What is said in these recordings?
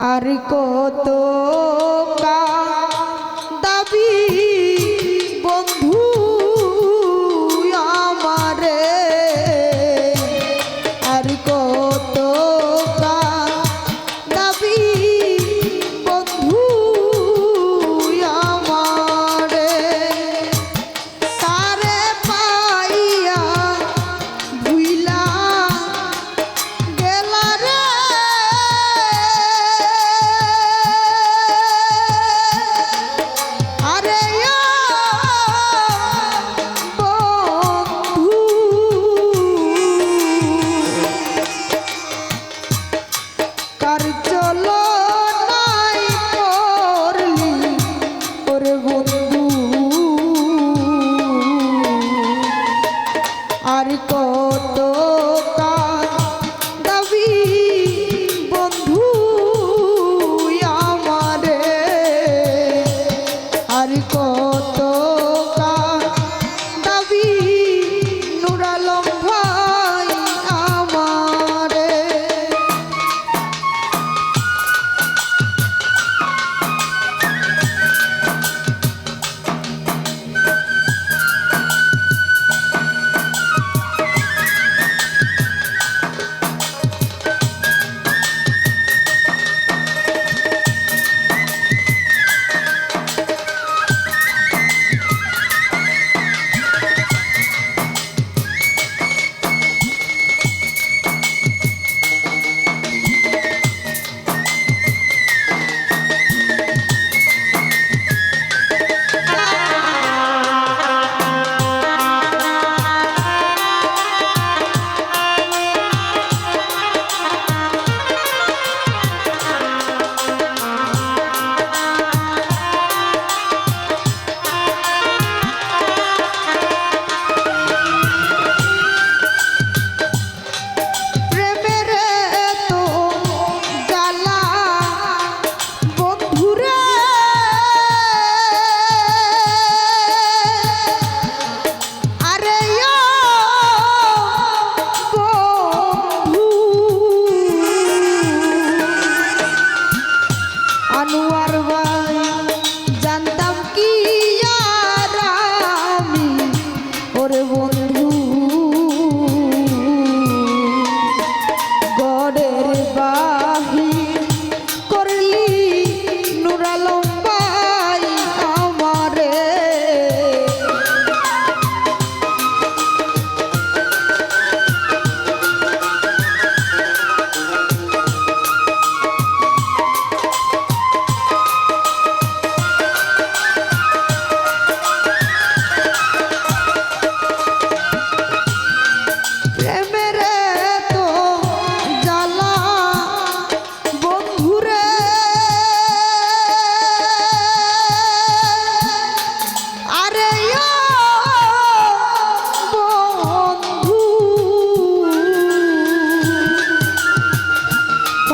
আর কত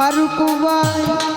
ফারুক ভাই।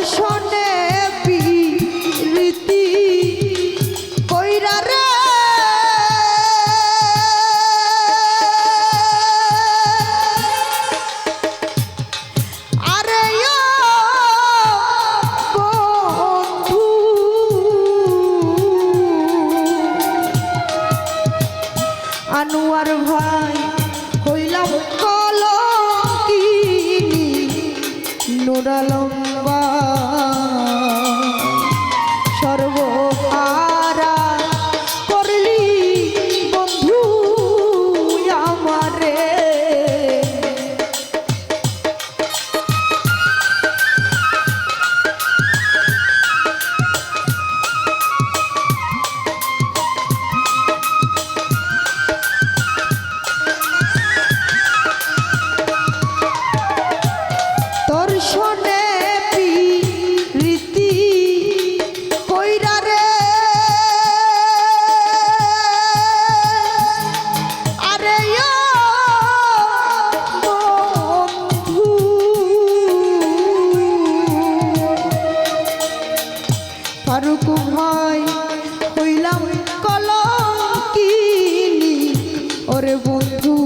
দর্শনে রীতি কইরা রে। আরে বন্ধু। আনোয়ার ভাই কইলাম কলকিনি নুরালো বন্ধু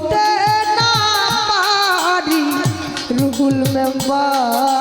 কহিতে না পারি। রুহুল মেম্বার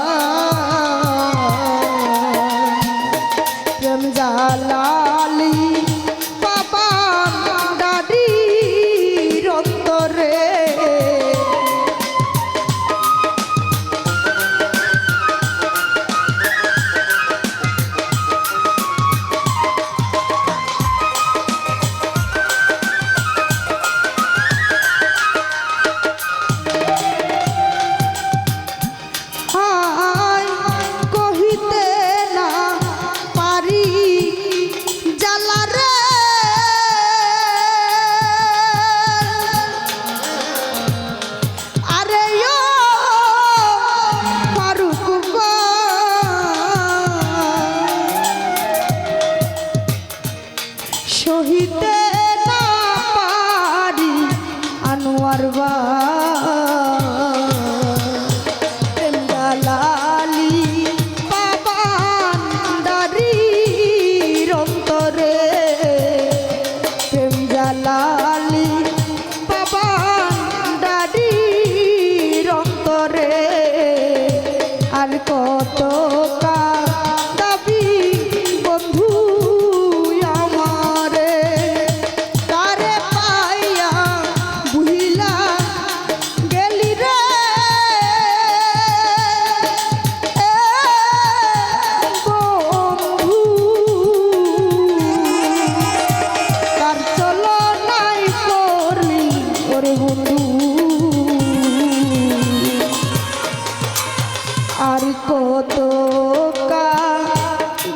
কত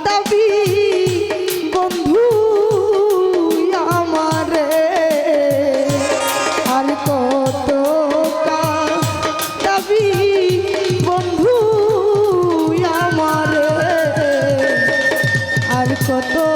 দাবি বন্ধু আমারে? আর কত দাবি বন্ধু আমারে? আর কত